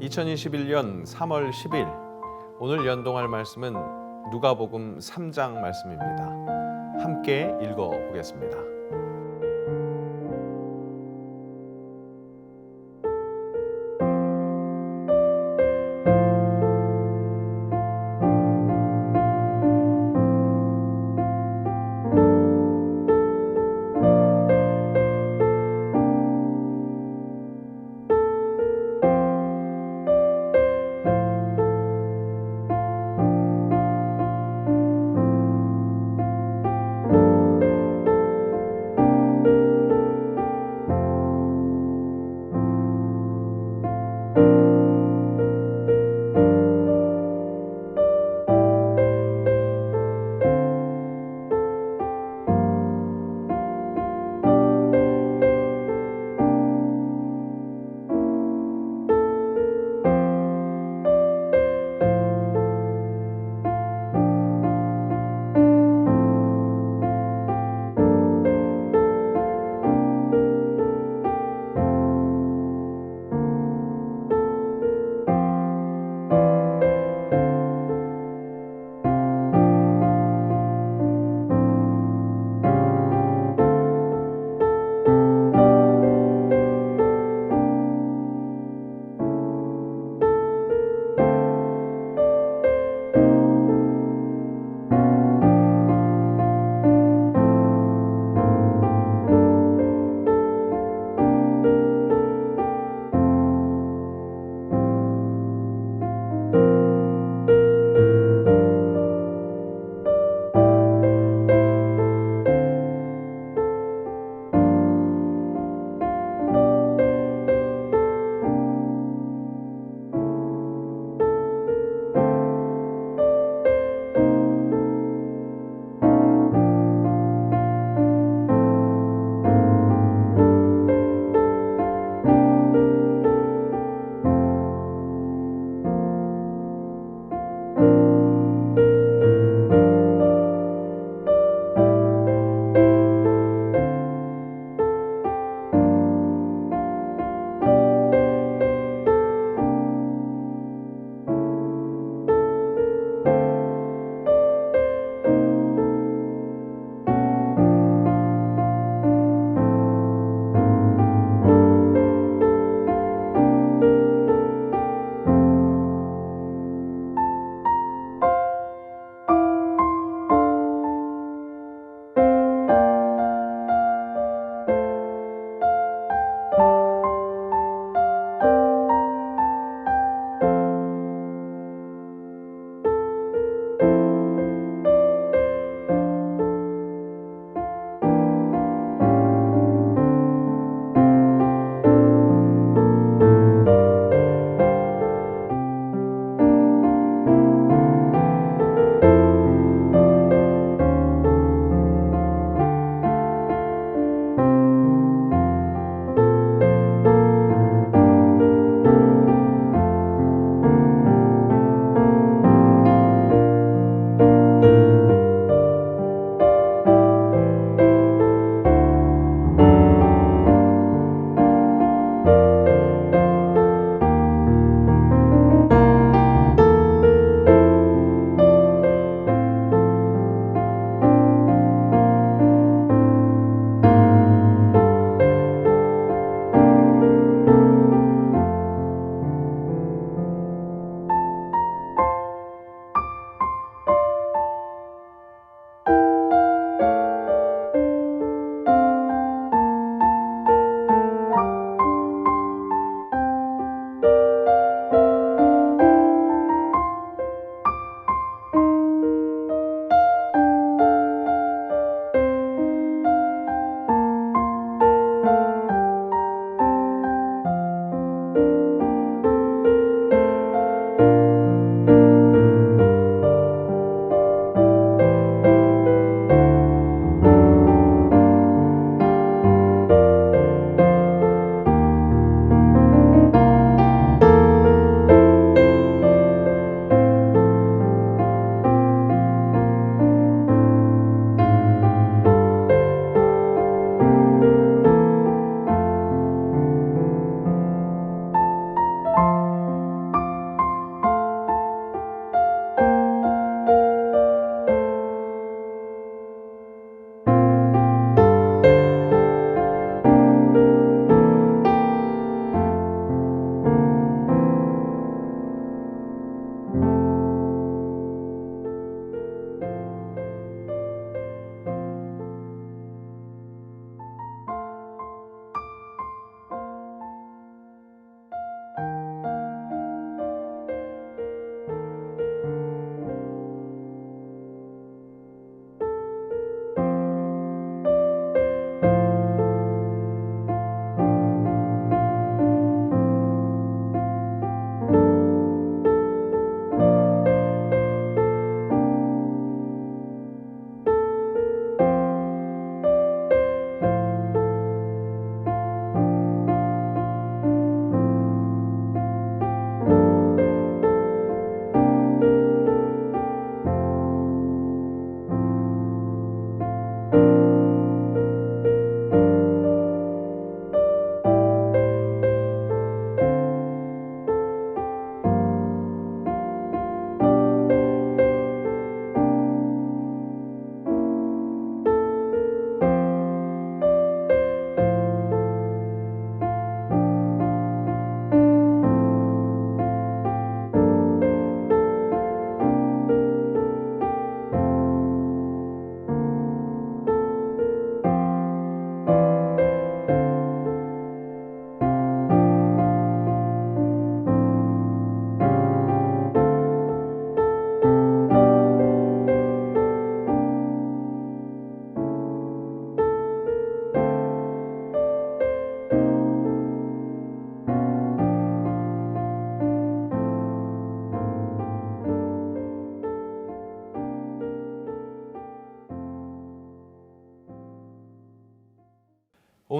2021년 3월 10일 오늘 연동할 말씀은 누가복음 3장 말씀입니다. 함께 읽어 보겠습니다.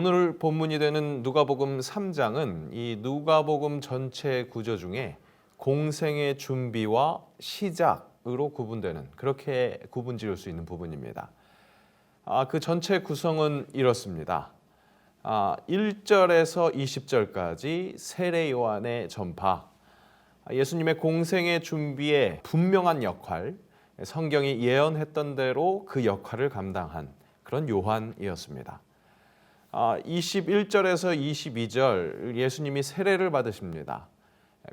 오늘 본문이 되는 누가복음 3장은 이 누가복음 전체 구조 중에 공생의 준비와 시작으로 구분되는 그렇게 구분지을 수 있는 부분입니다. 아, 그 전체 구성은 이렇습니다. 아, 1절에서 20절까지 세례 요한의 전파, 아, 예수님의 공생의 준비에 분명한 역할, 성경이 예언했던 대로 그 역할을 감당한 그런 요한이었습니다. 아, 21절에서 22절 예수님이 세례를 받으십니다.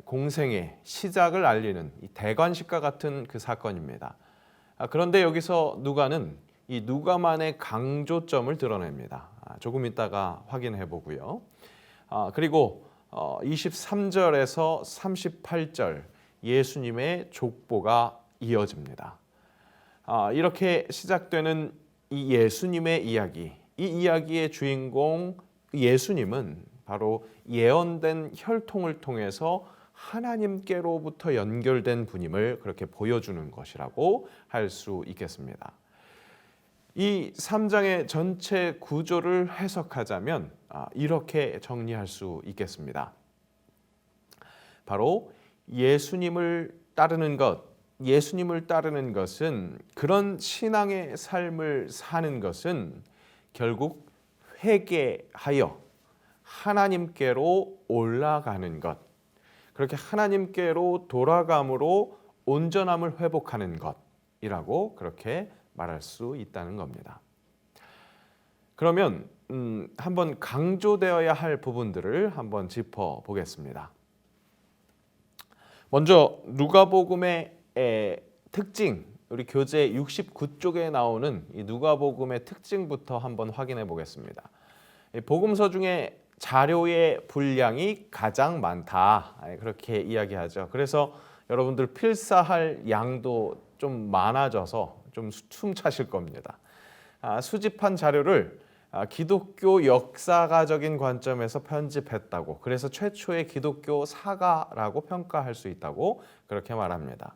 공생의 시작을 알리는 이 대관식과 같은 그 사건입니다. 아, 그런데 여기서 누가는 이 누가만의 강조점을 드러냅니다. 아, 조금 이따가 확인해 보고요. 아, 그리고 어, 23절에서 38절 예수님의 족보가 이어집니다. 아, 이렇게 시작되는 이 예수님의 이야기, 이 이야기의 주인공 예수님은 바로 예언된 혈통을 통해서 하나님께로부터 연결된 분임을 그렇게 보여주는 것이라고 할 수 있겠습니다. 이 3장의 전체 구조를 해석하자면 아, 이렇게 정리할 수 있겠습니다. 바로 예수님을 따르는 것, 예수님을 따르는 것은 그런 신앙의 삶을 사는 것은 결국 회개하여 하나님께로 올라가는 것, 그렇게 하나님께로 돌아감으로 온전함을 회복하는 것이라고 그렇게 말할 수 있다는 겁니다. 그러면 음, 한번 강조되어야 할 부분들을 한번 짚어 보겠습니다. 먼저 누가복음의 에, 특징, 우리 교재 69쪽에 나오는 이 누가복음의 특징부터 한번 확인해 보겠습니다. 복음서 중에 자료의 분량이 가장 많다 그렇게 이야기하죠. 그래서 여러분들 필사할 양도 좀 많아져서 좀 숨 차실 겁니다. 아, 수집한 자료를 아, 기독교 역사가적인 관점에서 편집했다고 그래서 최초의 기독교 사가라고 평가할 수 있다고 그렇게 말합니다.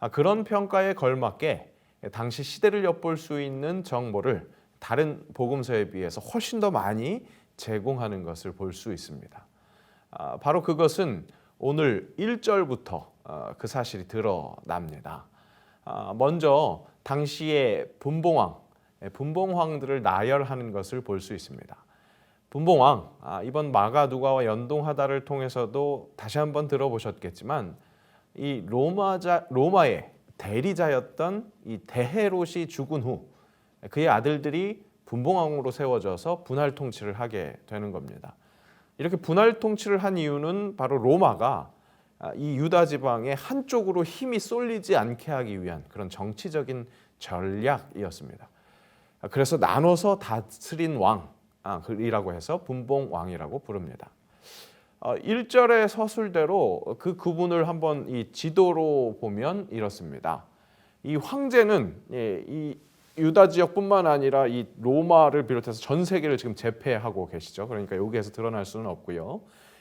아, 그런 평가에 걸맞게 당시 시대를 엿볼 수 있는 정보를 다른 복음서에 비해서 훨씬 더 많이 제공하는 것을 볼 수 있습니다. 아, 바로 그것은 오늘 1절부터 어, 그 사실이 드러납니다. 아, 먼저 당시의 분봉왕, 예, 분봉왕들을 나열하는 것을 볼 수 있습니다. 분봉왕, 아, 이번 마가 누가와 연동하다를 통해서도 다시 한번 들어보셨겠지만 이 로마자 로마의 대리자였던 이 데헤롯이 죽은 후 그의 아들들이 분봉왕으로 세워져서 분할 통치를 하게 되는 겁니다. 이렇게 분할 통치를 한 이유는 바로 로마가 아, 이 유다 지방의 한쪽으로 힘이 쏠리지 않게 하기 위한 그런 정치적인 전략이었습니다. 아, 그래서 나눠서 다스린 왕이라고 해서 분봉 왕이라고 부릅니다. 1절의 어, 서술대로 그 구분을 한번 이 지도로 보면 이렇습니다. 이 황제는 예, 이 유다 지역뿐만 아니라 이 로마를 비롯해서 전 세계를 지금 제패하고 계시죠. 그러니까 여기에서 드러날 수는 없고요.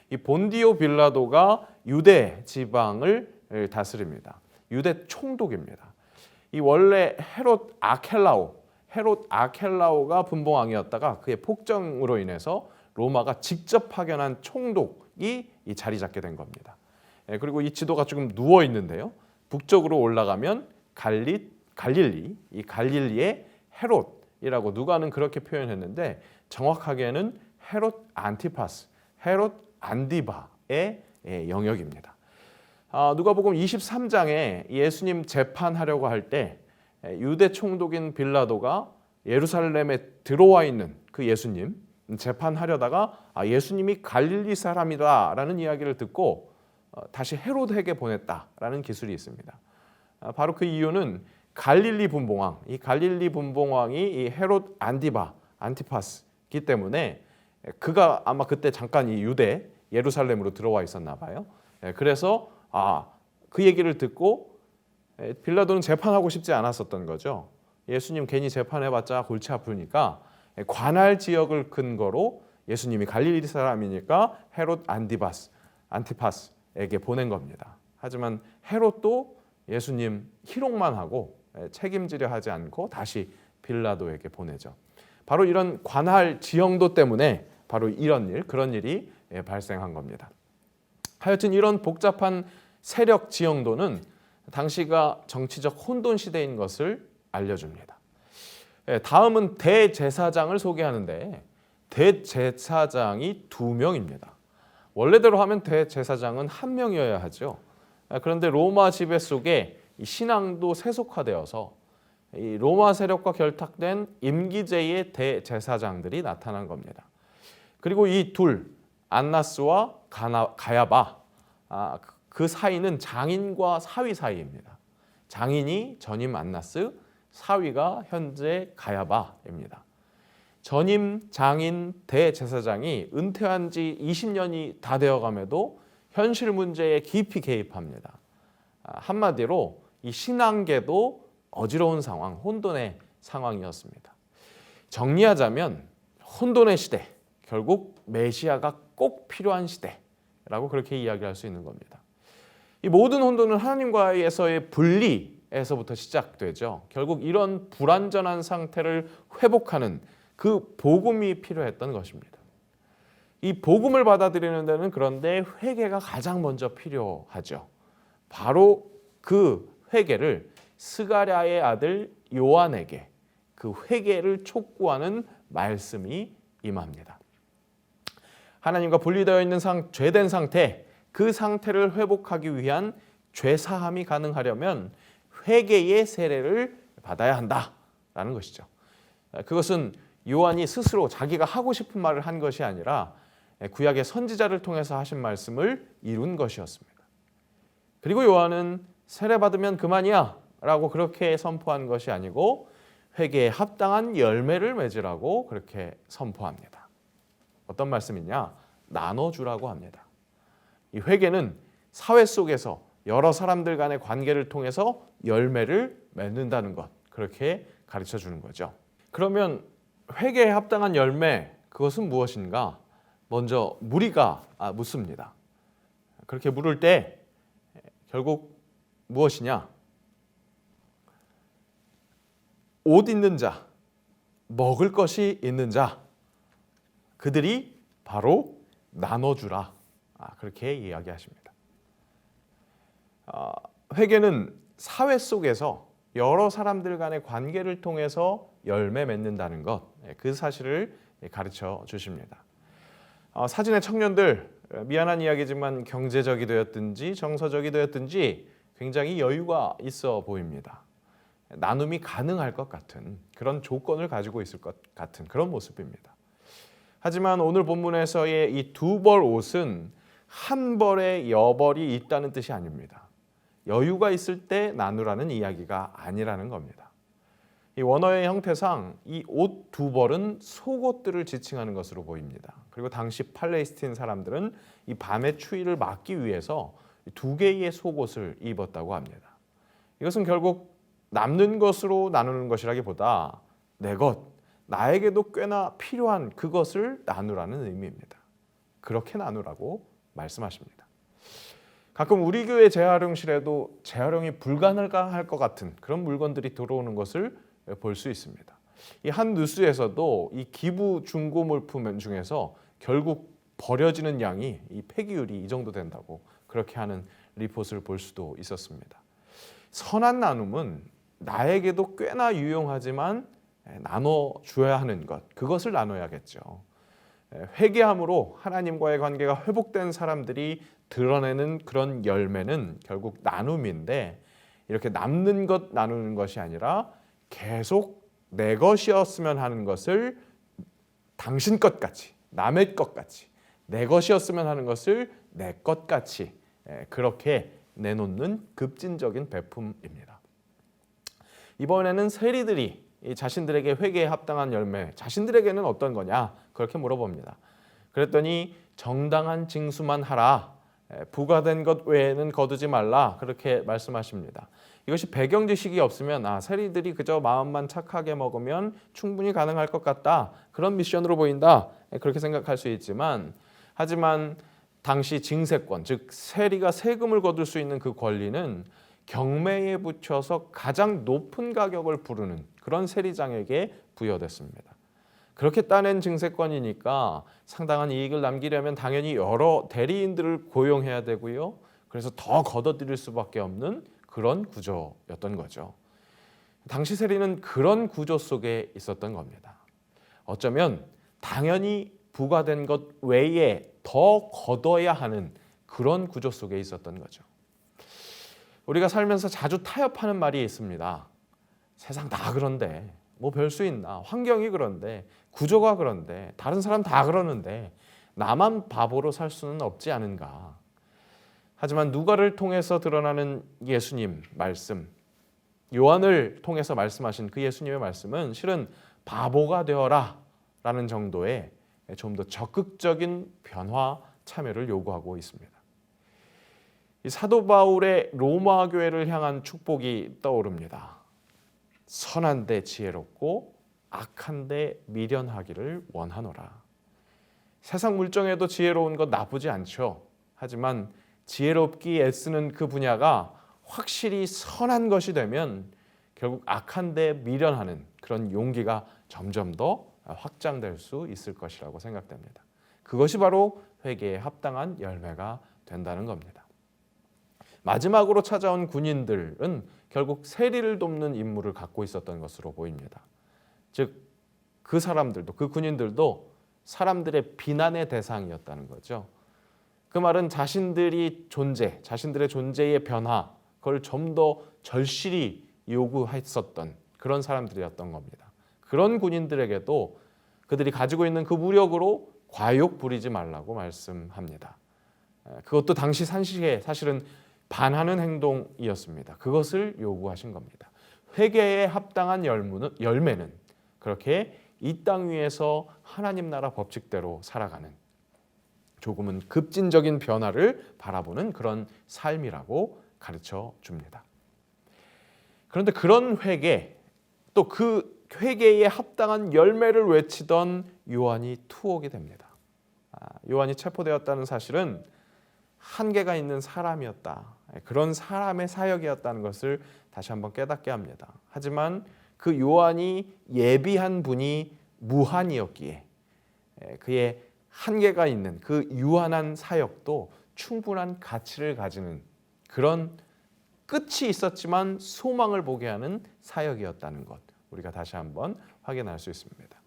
이 본디오 빌라도가 유대 지방을 예, 다스립니다. 유대 총독입니다. 이 원래 헤롯 아켈라오, 헤롯 아켈라오가 분봉왕이었다가 그의 폭정으로 인해서 로마가 직접 파견한 총독 이이 자리 잡게 된 겁니다. 예, 그리고 이 지도가 조금 누워 있는데요. 북쪽으로 올라가면 갈리 갈릴리, 이 갈릴리의 헤롯이라고 누가는 그렇게 표현했는데 정확하게는 헤롯 안티파스, 헤롯 안디바의 예, 영역입니다. 아, 누가복음 23장에 예수님 재판하려고 할 때 유대 총독인 빌라도가 예루살렘에 들어와 있는 그 예수님 재판하려다가 아, 예수님이 갈릴리 사람이다라는 이야기를 듣고 어, 다시 헤롯에게 보냈다라는 기술이 있습니다. 아, 바로 그 이유는 갈릴리 분봉왕, 이 갈릴리 분봉왕이 이 헤롯 안디바, 안티파스기 때문에 그가 아마 그때 잠깐 이 유대 예루살렘으로 들어와 있었나 봐요. 예, 그래서 아, 그 얘기를 듣고 예, 빌라도는 재판하고 싶지 않았었던 거죠. 예수님 괜히 재판해봤자 골치 아프니까 예, 관할 지역을 근거로 예수님이 갈릴리 사람이니까 헤롯 안디바스, 안티파스에게 보낸 겁니다. 하지만 헤롯도 예수님 희롱만 하고 책임지려 하지 않고 다시 빌라도에게 보내죠. 바로 이런 관할 지형도 때문에 바로 이런 일, 그런 일이 예, 발생한 겁니다. 하여튼 이런 복잡한 세력 지형도는 당시가 정치적 혼돈 시대인 것을 알려줍니다. 예, 다음은 대제사장을 소개하는데 대제사장이 두 명입니다. 원래대로 하면 대제사장은 한 명이어야 하죠. 아, 그런데 로마 지배 속에 이 신앙도 세속화되어서 이 로마 세력과 결탁된 임기제의 대제사장들이 나타난 겁니다. 그리고 이 둘 안나스와 가나, 가야바 아, 그- 그 사이는 장인과 사위 사이입니다. 장인이 전임 안나스, 사위가 현재 가야바입니다. 전임 장인 대제사장이 은퇴한 지 20년이 다 되어감에도 현실 문제에 깊이 개입합니다. 아, 한마디로 이 신앙계도 어지러운 상황, 혼돈의 상황이었습니다. 정리하자면 혼돈의 시대, 결국 메시아가 꼭 필요한 시대라고 그렇게 이야기할 수 있는 겁니다. 이 모든 혼돈은 하나님과에서의 분리 에서부터 시작되죠. 결국 이런 불완전한 상태를 회복하는 그 복음이 필요했던 것입니다. 이 복음을 받아들이는 데는 그런데 회개가 가장 먼저 필요하죠. 바로 그 회개를 스가랴의 아들 요한에게 그 회개를 촉구하는 말씀이 임합니다. 하나님과 분리되어 있는 상, 죄된 상태, 그 상태를 회복하기 위한 죄 사함이 가능하려면 회개의 세례를 받아야 한다라는 것이죠. 그것은 요한이 스스로 자기가 하고 싶은 말을 한 것이 아니라 구약의 선지자를 통해서 하신 말씀을 이룬 것이었습니다. 그리고 요한은 세례 받으면 그만이야라고 그렇게 선포한 것이 아니고 회개에 합당한 열매를 맺으라고 그렇게 선포합니다. 어떤 말씀이냐? 나눠주라고 합니다. 이 회개는 사회 속에서 여러 사람들 간의 관계를 통해서 열매를 맺는다는 것 그렇게 가르쳐 주는 거죠. 그러면 회개에 합당한 열매 그것은 무엇인가? 먼저 무리가 아, 묻습니다. 그렇게 물을 때 결국 무엇이냐? 옷 있는 자, 먹을 것이 있는 자, 그들이 바로 나눠주라. 아, 그렇게 이야기하십니다. 아, 회개는 사회 속에서 여러 사람들 간의 관계를 통해서 열매 맺는다는 것, 예, 그 사실을 가르쳐 주십니다. 아, 사진의 청년들 미안한 이야기지만 경제적이 되었든지 정서적이 되었든지 굉장히 여유가 있어 보입니다. 나눔이 가능할 것 같은 그런 조건을 가지고 있을 것 같은 그런 모습입니다. 하지만 오늘 본문에서의 이 두 벌 옷은 한 벌의 여벌이 있다는 뜻이 아닙니다. 여유가 있을 때 나누라는 이야기가 아니라는 겁니다. 이 원어의 형태상 이 옷 두 벌은 속옷들을 지칭하는 것으로 보입니다. 그리고 당시 팔레스틴 사람들은 이 밤의 추위를 막기 위해서 두 개의 속옷을 입었다고 합니다. 이것은 결국 남는 것으로 나누는 것이라기보다 내 것, 나에게도 꽤나 필요한 그것을 나누라는 의미입니다. 그렇게 나누라고 말씀하십니다. 가끔 우리 교회 재활용실에도 재활용이 불가능할 것 같은 그런 물건들이 들어오는 것을 볼 수 있습니다. 이 한 뉴스에서도 이 기부 중고 물품 중에서 결국 버려지는 양이 이 폐기율이 이 정도 된다고 그렇게 하는 리포트를 볼 수도 있었습니다. 선한 나눔은 나에게도 꽤나 유용하지만 나눠 줘야 하는 것 그것을 나눠야겠죠. 회개함으로 하나님과의 관계가 회복된 사람들이 드러내는 그런 열매는 결국 나눔인데 이렇게 남는 것 나누는 것이 아니라 계속 내 것이었으면 하는 것을 당신 것 같이 남의 것 같이 내 것이었으면 하는 것을 내 것 같이 그렇게 내놓는 급진적인 베품입니다. 이번에는 세리들이 자신들에게 회개에 합당한 열매, 자신들에게는 어떤 거냐 그렇게 물어봅니다. 그랬더니 정당한 징수만 하라. 부과된 것 외에는 거두지 말라 그렇게 말씀하십니다. 이것이 배경 지식이 없으면 아 세리들이 그저 마음만 착하게 먹으면 충분히 가능할 것 같다 그런 미션으로 보인다 그렇게 생각할 수 있지만 하지만 당시 징세권 즉 세리가 세금을 거둘 수 있는 그 권리는 경매에 붙여서 가장 높은 가격을 부르는 그런 세리장에게 부여됐습니다. 그렇게 따낸 증세권이니까 상당한 이익을 남기려면 당연히 여러 대리인들을 고용해야 되고요. 그래서 더 걷어들일 수밖에 없는 그런 구조였던 거죠. 당시 세리는 그런 구조 속에 있었던 겁니다. 어쩌면 당연히 부과된 것 외에 더 걷어야 하는 그런 구조 속에 있었던 거죠. 우리가 살면서 자주 타협하는 말이 있습니다. 세상 다 그런데 뭐 별 수 있나? 환경이 그런데 구조가 그런데 다른 사람 다 그러는데 나만 바보로 살 수는 없지 않은가? 하지만 누가를 통해서 드러나는 예수님 말씀, 요한을 통해서 말씀하신 그 예수님의 말씀은 실은 바보가 되어라 라는 정도의 좀 더 적극적인 변화 참여를 요구하고 있습니다. 이 사도 바울의 로마 교회를 향한 축복이 떠오릅니다. 선한데 지혜롭고 악한데 미련하기를 원하노라. 세상 물정에도 지혜로운 것 나쁘지 않죠. 하지만 지혜롭기 애쓰는 그 분야가 확실히 선한 것이 되면 결국 악한데 미련하는 그런 용기가 점점 더 확장될 수 있을 것이라고 생각됩니다. 그것이 바로 회개에 합당한 열매가 된다는 겁니다. 마지막으로 찾아온 군인들은 결국 세리를 돕는 임무를 갖고 있었던 것으로 보입니다. 즉 그 사람들도 그 군인들도 사람들의 비난의 대상이었다는 거죠. 그 말은 자신들이 존재, 자신들의 존재의 변화, 그걸 좀 더 절실히 요구했었던 그런 사람들이었던 겁니다. 그런 군인들에게도 그들이 가지고 있는 그 무력으로 과욕 부리지 말라고 말씀합니다. 그것도 당시 산식에 사실은 반하는 행동이었습니다. 그것을 요구하신 겁니다. 회개에 합당한 열무는, 열매는 그렇게 이 땅 위에서 하나님 나라 법칙대로 살아가는 조금은 급진적인 변화를 바라보는 그런 삶이라고 가르쳐 줍니다. 그런데 그런 회개 또 그 회개에 합당한 열매를 외치던 요한이 투옥이 됩니다. 아, 요한이 체포되었다는 사실은 한계가 있는 사람이었다. 그런 사람의 사역이었다는 것을 다시 한번 깨닫게 합니다. 하지만 그 요한이 예비한 분이 무한이었기에 그의 한계가 있는 그 유한한 사역도 충분한 가치를 가지는 그런 끝이 있었지만 소망을 보게 하는 사역이었다는 것 우리가 다시 한번 확인할 수 있습니다.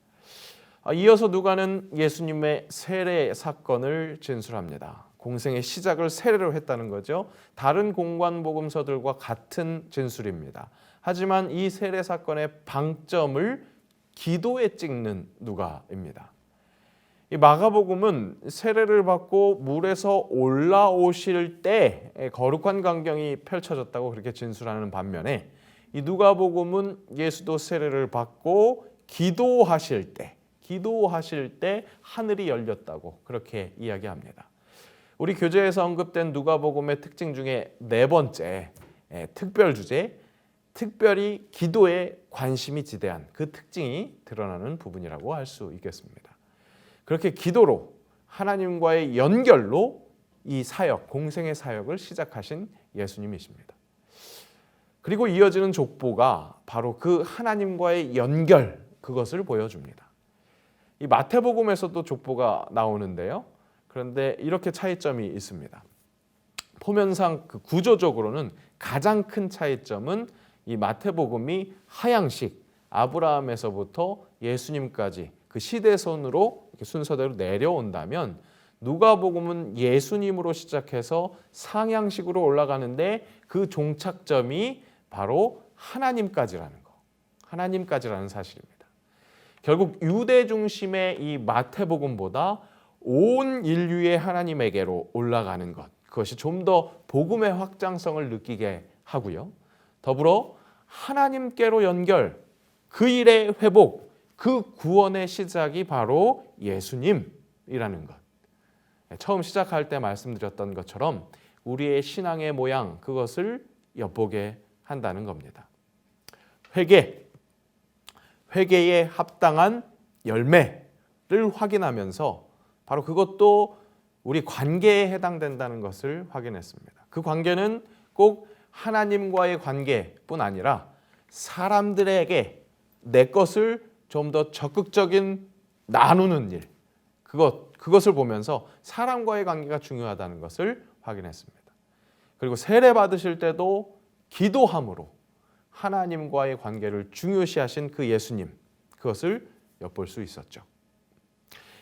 아, 이어서 누가는 예수님의 세례 사건을 진술합니다. 공생의 시작을 세례로 했다는 거죠. 다른 공관 복음서들과 같은 진술입니다. 하지만 이 세례 사건의 방점을 기도에 찍는 누가입니다. 이 마가복음은 세례를 받고 물에서 올라오실 때 거룩한 광경이 펼쳐졌다고 그렇게 진술하는 반면에 이 누가복음은 예수도 세례를 받고 기도하실 때 기도하실 때 하늘이 열렸다고 그렇게 이야기합니다. 우리 교재에서 언급된 누가복음의 특징 중에 네 번째 특별 주제 특별히 기도에 관심이 지대한 그 특징이 드러나는 부분이라고 할 수 있겠습니다. 그렇게 기도로 하나님과의 연결로 이 사역, 공생의 사역을 시작하신 예수님이십니다. 그리고 이어지는 족보가 바로 그 하나님과의 연결 그것을 보여줍니다. 이 마태복음에서도 족보가 나오는데요. 그런데 이렇게 차이점이 있습니다. 포면상 그 구조적으로는 가장 큰 차이점은 이 마태복음이 하향식 아브라함에서부터 예수님까지 그 시대선으로 순서대로 내려온다면 누가복음은 예수님으로 시작해서 상향식으로 올라가는데 그 종착점이 바로 하나님까지라는 거. 하나님까지라는 사실입니다. 결국 유대 중심의 이 마태복음보다 온 인류의 하나님에게로 올라가는 것. 그것이 좀 더 복음의 확장성을 느끼게 하고요. 더불어 하나님께로 연결, 그 일의 회복, 그 구원의 시작이 바로 예수님이라는 것. 처음 시작할 때 말씀드렸던 것처럼 우리의 신앙의 모양 그것을 엿보게 한다는 겁니다. 회개, 회개에 합당한 열매를 확인하면서 바로 그것도 우리 관계에 해당된다는 것을 확인했습니다. 그 관계는 꼭 하나님과의 관계뿐 아니라 사람들에게 내 것을 좀 더 적극적인 나누는 일 그것 그것을 보면서 사람과의 관계가 중요하다는 것을 확인했습니다. 그리고 세례 받으실 때도 기도함으로 하나님과의 관계를 중요시하신 그 예수님 그것을 엿볼 수 있었죠.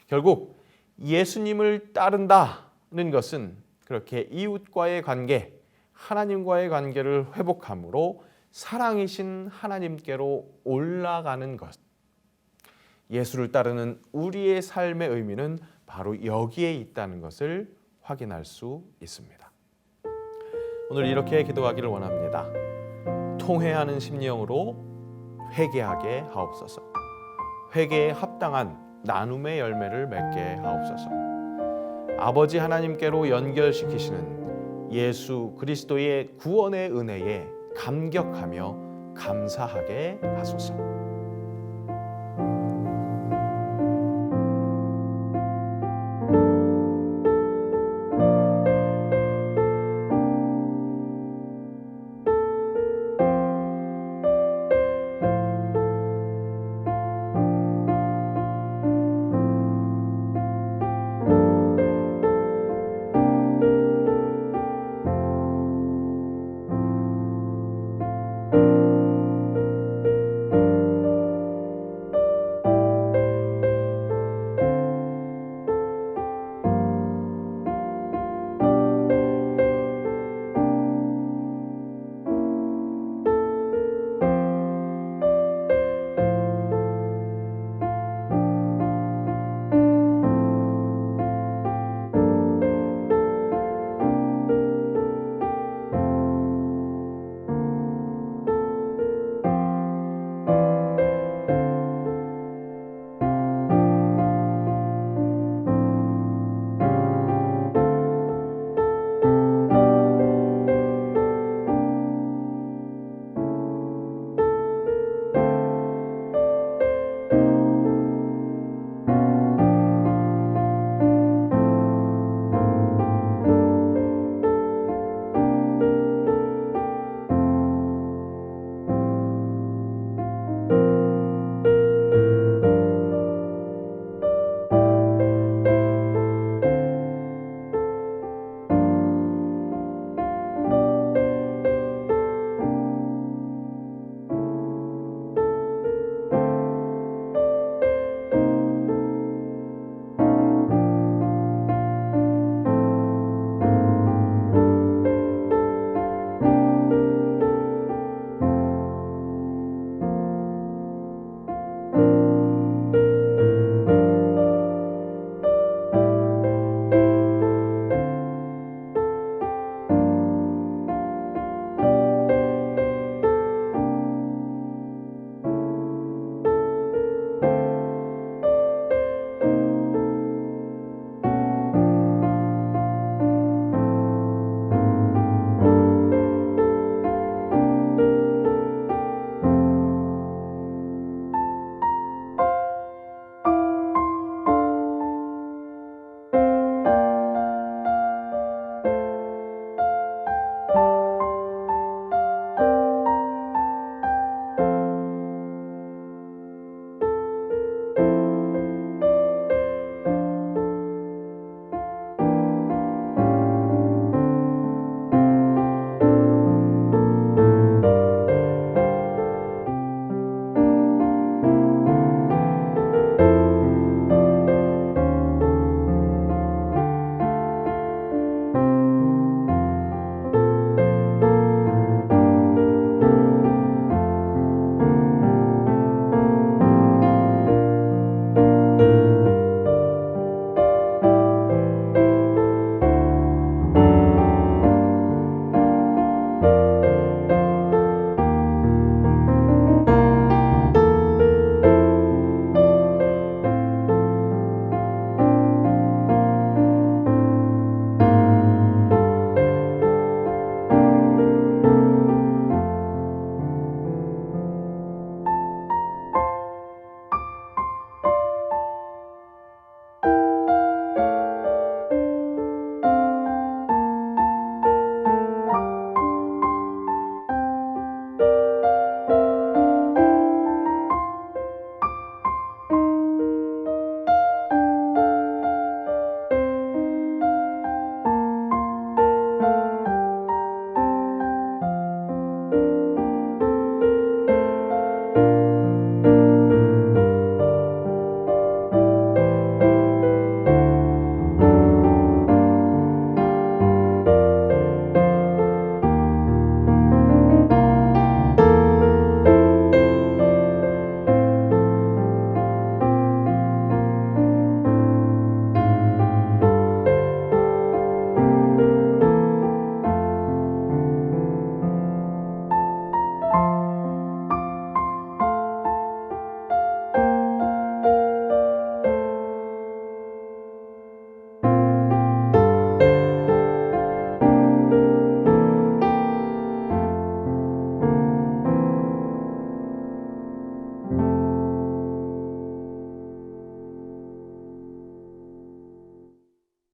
결국 예수님을 따른다는 것은 그렇게 이웃과의 관계, 하나님과의 관계를 회복함으로 사랑이신 하나님께로 올라가는 것. 예수를 따르는 우리의 삶의 의미는 바로 여기에 있다는 것을 확인할 수 있습니다. 오늘 이렇게 기도하기를 원합니다. 통회하는 심령으로 회개하게 하옵소서. 회개에 합당한 나눔의 열매를 맺게 하옵소서. 아버지 하나님께로 연결시키시는 예수 그리스도의 구원의 은혜에 감격하며 감사하게 하소서.